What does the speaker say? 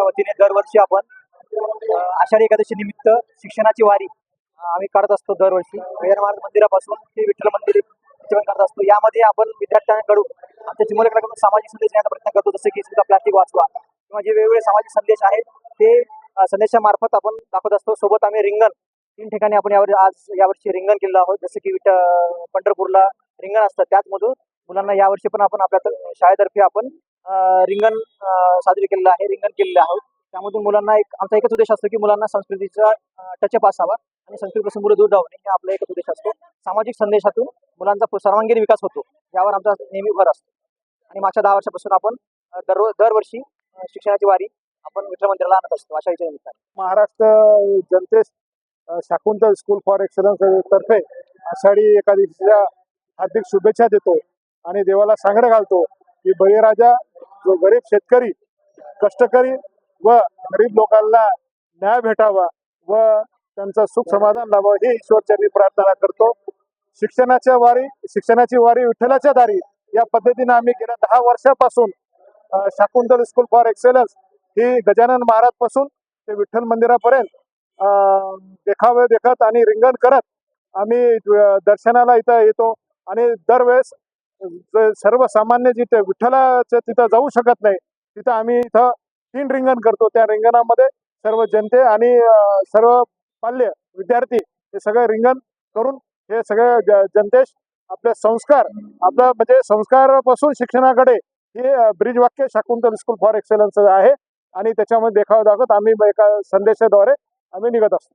संस्थेच्या वतीने दरवर्षी आपण आषाढी एकादशी निमित्त शिक्षणाची वारी आम्ही करत असतो दरवर्षी. गजानन महाराज मंदिरापासून ते विठ्ठल मंदिर जीवन करत असतो. यामध्ये आपण विद्यार्थ्यांकडून आमच्या चिमुलेकरांकडून सामाजिक संदेश देण्याचा प्रयत्न करतो. जसं की सुद्धा प्लास्टिक वाचवा किंवा जे वेगवेगळे सामाजिक संदेश आहेत ते संदेशामार्फत आपण दाखवत असतो. सोबत आम्ही रिंगण तीन ठिकाणी आपण यावर आज यावर्षी रिंगण केलं आहोत. जसं की विठ पंढरपूरला रिंगण असतं. त्याचमधून मुलांना यावर्षी पण आपण आपल्या शाळेतर्फे आपण रिंगण साजरे केलेलं आहे रिंगण केलेलं आहोत त्यामधून मुलांना एक आमचा एकच उद्देश असतो की मुलांना संस्कृतीचा टचअप असावा आणि संस्कृतीपासून मुलं दूर जाऊ नये आपला एकच उद्देश असतो. सामाजिक संदेशातून मुलांचा सर्वांगीण विकास होतो यावर आमचा नेहमी भर असतो. आणि मागच्या दहा वर्षापासून आपण दररोज दरवर्षी शिक्षणाची वारी आपण विठ्ठल मंदिराला आणत असतो आषाढीच्या निमित्ताने. महाराष्ट्र जनतेस शाकुंतल स्कूल फॉर एक्सलन्स तर्फे आषाढी एकादशीच्या हार्दिक शुभेच्छा देतो. आणि देवाला सांगडं घालतो की बळीराजा जो गरीब शेतकरी कष्टकरी व गरीब लोकांना न्याय भेटावा व त्यांचं सुख समाधान लाभावं ही ईश्वरचरणी प्रार्थना करतो. शिक्षणाच्या वारी शिक्षणाची वारी विठ्ठलाच्या दारी या पद्धतीने आम्ही गेल्या दहा वर्षापासून शाकुंतल स्कूल फॉर एक्सेलन्स ही गजानन महाराजपासून ते विठ्ठल मंदिरापर्यंत देखावे देखत आणि रिंगण करत आम्ही दर्शनाला इथं येतो. आणि दरवेळेस सर्वसामान्य जिथे विठ्ठलाच्या तिथं जाऊ शकत नाही तिथं आम्ही इथं तीन रिंगण करतो. त्या रिंगणामध्ये सर्व जनते आणि सर्व पाल्य विद्यार्थी हे सगळं रिंगण करून हे सगळे जनतेश आपले संस्कार आपला म्हणजे संस्कारापासून शिक्षणाकडे हे ब्रिज वाक्य शाकुंतल स्कूल फॉर एक्सेलन्स आहे. आणि त्याच्यामध्ये देखावा दाखवत आम्ही एका संदेशाद्वारे आम्ही निघत असतो.